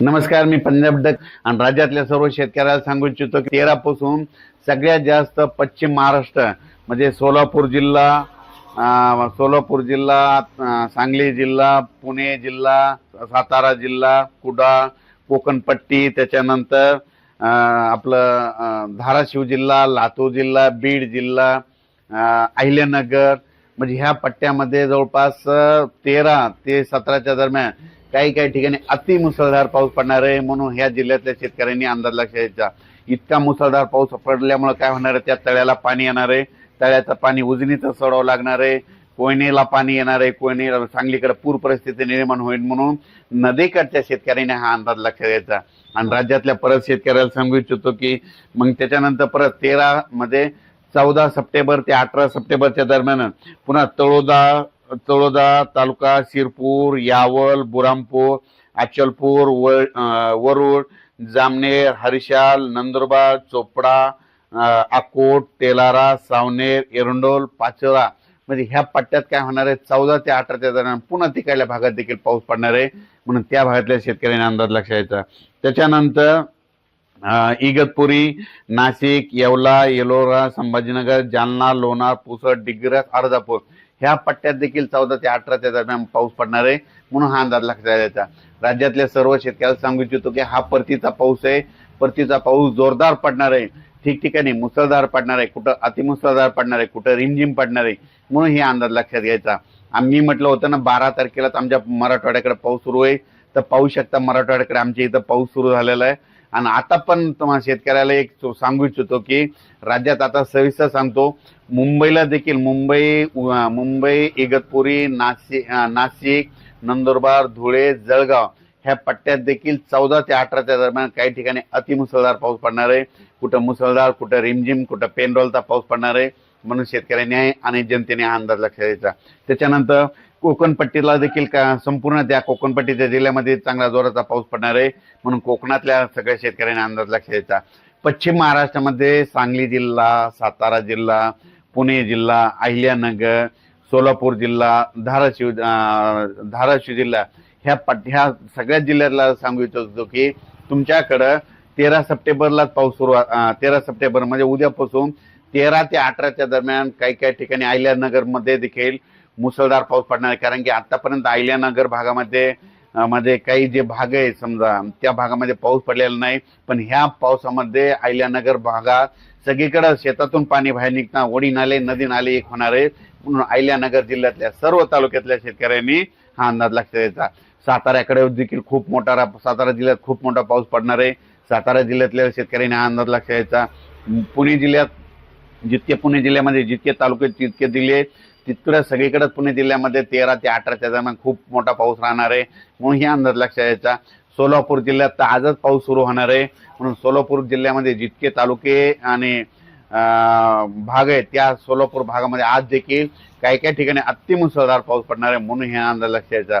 नमस्कार मी पंजाब डक आणि राज्यातल्या सर्व शेतकऱ्याला सांगू इच्छितो की तेरा पासून सगळ्यात जास्त पश्चिम महाराष्ट्र म्हणजे सोलापूर जिल्हा सोलापूर जिल्हा सांगली जिल्हा पुणे जिल्हा सातारा जिल्हा कुडाळ कोकणपट्टी त्याच्यानंतर आपलं धाराशिव जिल्हा लातूर जिल्हा बीड जिल्हा अहिल्यानगर म्हणजे ह्या पट्ट्यामध्ये जवळपास तेरा ते सतराच्या दरम्यान काही काही ठिकाणी अति मुसळधार पाऊस पडणार आहे म्हणून ह्या जिल्ह्यातल्या शेतकऱ्यांनी अंदाज लक्षात घ्यायचा इतका मुसळधार पाऊस पडल्यामुळे काय होणार आहे? त्या तळ्याला पाणी येणार आहे. तळ्याचं पाणी उजनीचं सोडावं लागणार आहे. कोयनेला पाणी येणार आहे. कोयने सांगलीकडे पूर परिस्थिती निर्माण होईल म्हणून नदीकडच्या शेतकऱ्यांनी हा अंदाज लक्षात घ्यायचा आणि राज्यातल्या परत शेतकऱ्याला सांगू इच्छितो की मग त्याच्यानंतर परत तेरा मध्ये चौदा सप्टेंबर ते अठरा सप्टेंबरच्या दरम्यान पुन्हा तळोदा तळोदा तालुका शिरपूर यावल बुरामपूर अचलपूर व वरुड जामनेर हरिशाल नंदुरबार चोपडा अकोट तेलारा सावनेर एरंडोल पाचोरा. म्हणजे ह्या पट्ट्यात काय होणार आहे? चौदा ते अठराच्या दरम्यान पुन्हा तिकडल्या भागात देखील पाऊस पडणार आहे. म्हणून त्या भागातल्या शेतकऱ्यांनी अंदाज लक्षात यायचा त्याच्यानंतर इगतपुरी नाशिक येवला येलोरा संभाजीनगर जालना लोणार पुसद डिग्रस अर्धापूर. ह्या पट्ट्यात देखील चौदा ते अठराच्या दरम्यान पाऊस पडणार आहे. म्हणून हा अंदाज लक्षात द्यायचा राज्यातल्या सर्व शेतकऱ्याला सांगू इच्छितो की हा परतीचा पाऊस आहे. परतीचा पाऊस जोरदार पडणार आहे. ठिकठिकाणी मुसळधार पडणार आहे. कुठं अतिमुसळधार पडणार आहे कुठं रिमझिम पडणार आहे. म्हणून हे अंदाज लक्षात घ्यायचा. आम्ही म्हटलं होतं ना बारा तारखेलाच आमच्या मराठवाड्याकडे पाऊस सुरू आहे. तर पाहू शकता मराठवाड्याकडे आमच्या इथं पाऊस सुरू झालेला आहे. आणि आता पण तुम्हाला शेतकऱ्याला एक सांगू इच्छितो की राज्यात आता सविस्तर सांगतो मुंबईला देखील मुंबई मुंबई इगतपुरी नाशिक नाशिक नंदुरबार धुळे जळगाव ह्या पट्ट्यात देखील चौदा ते अठराच्या दरम्यान काही ठिकाणी अतिमुसळधार पाऊस पडणार आहे. कुठं मुसळधार कुठं रिमझिम कुठं पेनरोलचा पाऊस पडणार आहे. म्हणून शेतकऱ्यांनी आणि जनतेने हा अंदाज लक्षात द्यायचा त्याच्यानंतर कोकणपट्टीला देखील का संपूर्ण त्या कोकणपट्टीच्या जिल्ह्यामध्ये चांगला जोराचा पाऊस पडणार आहे. म्हणून कोकणातल्या सगळ्या शेतकऱ्यांनी अंदाज लक्षात द्यायचा पश्चिम महाराष्ट्रामध्ये सांगली जिल्हा सातारा जिल्हा पुणे जिल्हा अहिल्यानगर सोलापूर जिल्हा धाराशिव धाराशिव जिल्हा ह्या पट ह्या सगळ्या जिल्ह्यातला सांगू इच्छितो की तुमच्याकडं तेरा सप्टेंबरलाच पाऊस सुरू तेरा सप्टेंबर म्हणजे उद्यापासून तेरा ते अठराच्या दरम्यान काही काही ठिकाणी अहिल्यानगरमध्ये देखील मुसळधार पाऊस पडणार आहे. कारण की आतापर्यंत अहिल्यानगर भागामध्ये मध्ये काही जे भाग आहे समजा त्या भागामध्ये पाऊस पडलेला नाही. पण ह्या पावसामध्ये अहिल्यानगर भागात सगळीकडे शेतातून पाणी बाहेर निघता ओढी नाले नदी नाले एक होणार आहे म्हणून अहिल्यानगर जिल्ह्यातल्या सर्व तालुक्यातल्या शेतकऱ्यांनी हा अंदाज लक्षात द्यायचा साताऱ्याकडे देखील खूप मोठा सातारा जिल्ह्यात खूप मोठा पाऊस पडणार आहे. सातारा जिल्ह्यातल्या शेतकऱ्यांनी हा अंदाज लक्षात द्यायचा पुणे जिल्ह्यात जितके पुणे जिल्ह्यामध्ये जितके तालुके तितके दिल्ले आहेत तितकडं सगळीकडे पुणे जिल्ह्यामध्ये तेरा ते अठराच्या दरम्यान खूप मोठा पाऊस राहणार आहे. म्हणून हे अंदाज लक्षात द्यायचा सोलापूर जिल्ह्यात तर आजच पाऊस सुरू होणार आहे. म्हणून सोलापूर जिल्ह्यामध्ये जितके तालुके आणि भाग आहे त्या सोलापूर भागामध्ये आज देखील काही काही ठिकाणी अतिमुसळधार पाऊस पडणार आहे. म्हणून हे अंदाज लक्षात यायचा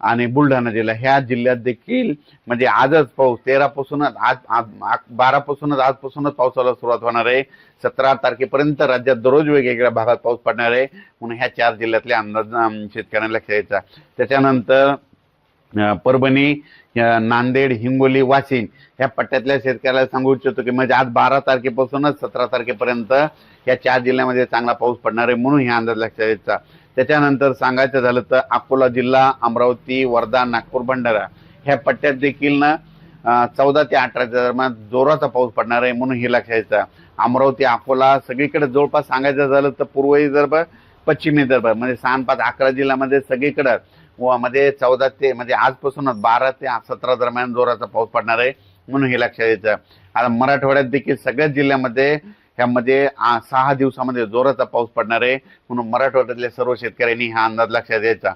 आणि बुलढाणा जिल्हा ह्या जिल्ह्यात देखील म्हणजे आजच पाऊस तेरापासूनच आज बारापासूनच आजपासूनच पावसाला सुरुवात होणार आहे. सतरा तारखेपर्यंत राज्यात दररोज वेगवेगळ्या भागात पाऊस पडणार आहे. म्हणून ह्या चार जिल्ह्यातले अंदाज शेतकऱ्यांना लक्ष द्यायचा त्याच्यानंतर परभणी नांदेड हिंगोली वाशिम ह्या पट्ट्यातल्या शेतकऱ्याला सांगू इच्छितो की म्हणजे आज बारा तारखेपासूनच सतरा तारखेपर्यंत या चार जिल्ह्यामध्ये चांगला पाऊस पडणार आहे म्हणून हे अंदाज लक्षात द्यायचा त्याच्यानंतर सांगायचं झालं तर अकोला जिल्हा अमरावती वर्धा नागपूर भंडारा ह्या पट्ट्यात देखील ना चौदा ते अठराच्या दरम्यान जोराचा पाऊस पडणार आहे म्हणून हे लक्षात अमरावती अकोला सगळीकडे जवळपास सांगायचं झालं तर पूर्व विदर्भ पश्चिम विदर्भ म्हणजे सहा पाच अकरा जिल्ह्यामध्ये सगळीकडे व मध्ये चौदा ते म्हणजे आजपासूनच बारा ते सतरा दरम्यान जोराचा पाऊस पडणार आहे म्हणून हे लक्षात यायचं आता मराठवाड्यात देखील सगळ्याच जिल्ह्यामध्ये त्यामध्ये सहा दिवसामध्ये जोराचा पाऊस पडणार आहे. म्हणून मराठवाड्यातल्या सर्व शेतकऱ्यांनी हा अंदाज लक्षात द्यायचा